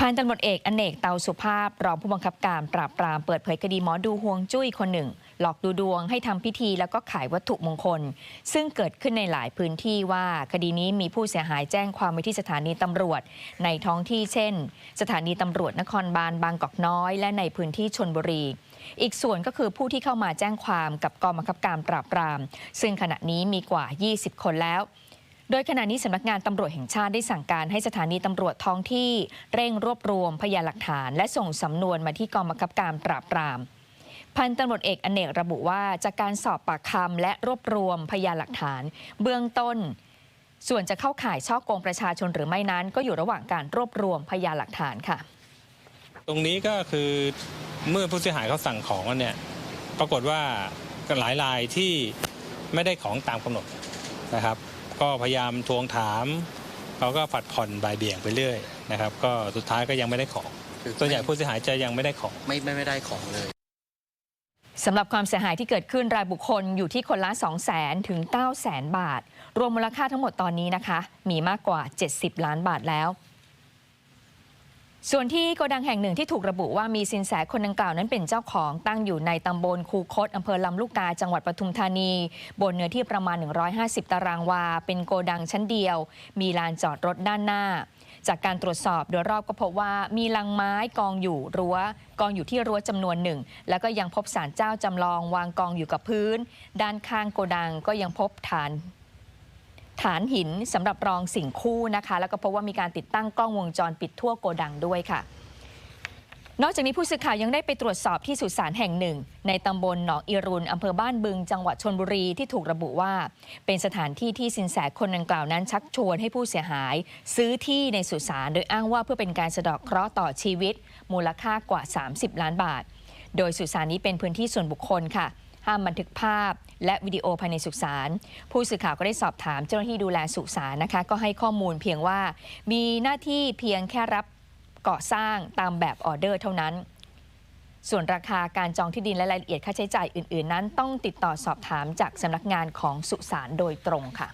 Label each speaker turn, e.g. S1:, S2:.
S1: พันตำรวจเอกอเนกเตาสุภาพ รองผู้บังคับการปราบปรามเปิดเผยคดีหมอดูห่วงจุ้ยคนหนึ่ง หลอกดูดวงให้ทำพิธีแล้วก็ขายวัตถุมงคล ซึ่งเกิดขึ้นในหลายพื้นที่ว่าคดีนี้มีผู้เสียหายแจ้งความไว้ที่สถานีตำรวจ ในท้องที่เช่น สถานีตำรวจนครบาลบางกอกน้อย และในพื้นที่ชนบุรี อีกส่วนก็คือผู้ที่เข้ามาแจ้งความกับกองบังคับการปราบปราม ซึ่งขณะนี้มีกว่า 20 คนแล้ว โดยขณะนี้สำนักงานตำรวจแห่งชาติได้สั่งการให้สถานีตำรวจท้องที่เร่งรวบรวมพยานหลักฐาน และส่งสำนวนมาที่กองบังคับการปราบปราม พันตำรวจเอกอเนกระบุว่าจากการสอบปากคำและรวบรวมพยานหลักฐาน เบื้องต้น ส่วนจะเข้าข่ายช่อโกงประชาชนหรือไม่นั้น ก็อยู่ระหว่างการรวบรวมพยานหลักฐานค่ะ
S2: ตรงนี้ก็คือเมื่อผู้เสียหายเขาสั่งของกันเนี่ยปรากฏว่าหลายรายที่ไม่ได้ของตามกำหนดนะครับ ก็พยายามทวงถามเขาก็ผัดผ่อนบ่ายเบี่ยงไปเรื่อยนะครับ ก็สุดท้ายก็ยังไม่ได้ของ
S3: คือ
S2: ส่วนใหญ่ผู้เสียหายจะยังไม่ได้ของ
S3: ไม่ไม่ไม่ได้ของเลย
S1: สำหรับความเสียหายที่เกิดขึ้นรายบุคคลอยู่ที่คนละ 2 0 0 0 0 0 ถึง 9 0 0 0 0 0 บาท รวมมูลค่าทั้งหมดตอนนี้นะคะ มีมากกว่า 70 ล้านบาทแล้ว ส่วนที่โกดังแห่งหนึ่งที่ถูกระบุว่ามีสินแสคนดังกล่าวนั้นเป็นเจ้าของตั้งอยู่ในตำบลคูคตอำเภอลำลูกกาจังหวัดปทุมธานี บนเนื้อที่ประมาณ 150 ตารางวา เป็นโกดังชั้นเดียว มีลานจอดรถด้านหน้า จากการตรวจสอบโดยรอบก็พบว่ามีลังไม้กองอยู่รั้ว กองอยู่ที่รั้วจำนวนหนึ่ง แล้วก็ยังพบสารเจ้าจำลองวางกองอยู่กับพื้น ด้านข้างโกดังก็ยังพบฐาน ฐานหินสำหรับรองสิ่งคู่นะคะ แล้วก็พบว่ามีการติดตั้งกล้องวงจรปิดทั่วโกดังด้วยค่ะ นอกจากนี้ผู้สื่อข่าวยังได้ไปตรวจสอบที่สุสานแห่งหนึ่ง ในตำบลหนองอีรุนอำเภอบ้านบึง จังหวัดชนบุรีที่ถูกระบุว่า เป็นสถานที่ที่สินแสคนดังกล่าวนั้นชักชวนให้ผู้เสียหาย ซื้อที่ในสุสานโดยอ้างว่าเพื่อเป็นการสะเดอกเคราะห์ต่อชีวิต มูลค่ากว่า 30 ล้านบาท โดยสุสานนี้เป็นพื้นที่ส่วนบุคคลค่ะ ห้ามบันทึกภาพ และวิดีโอภายในสุสานผู้สื่อข่าวก็ได้สอบถามเจ้าหน้าที่ดูแลสุสานนะคะ ก็ให้ข้อมูลเพียงว่า มีหน้าที่เพียงแค่รับก่อสร้างตามแบบออเดอร์เท่านั้น ส่วนราคาการจองที่ดินและรายละเอียดค่าใช้จ่ายอื่น ๆ นั้น ต้องติดต่อสอบถามจากสำนักงานของสุสานโดยตรงค่ะ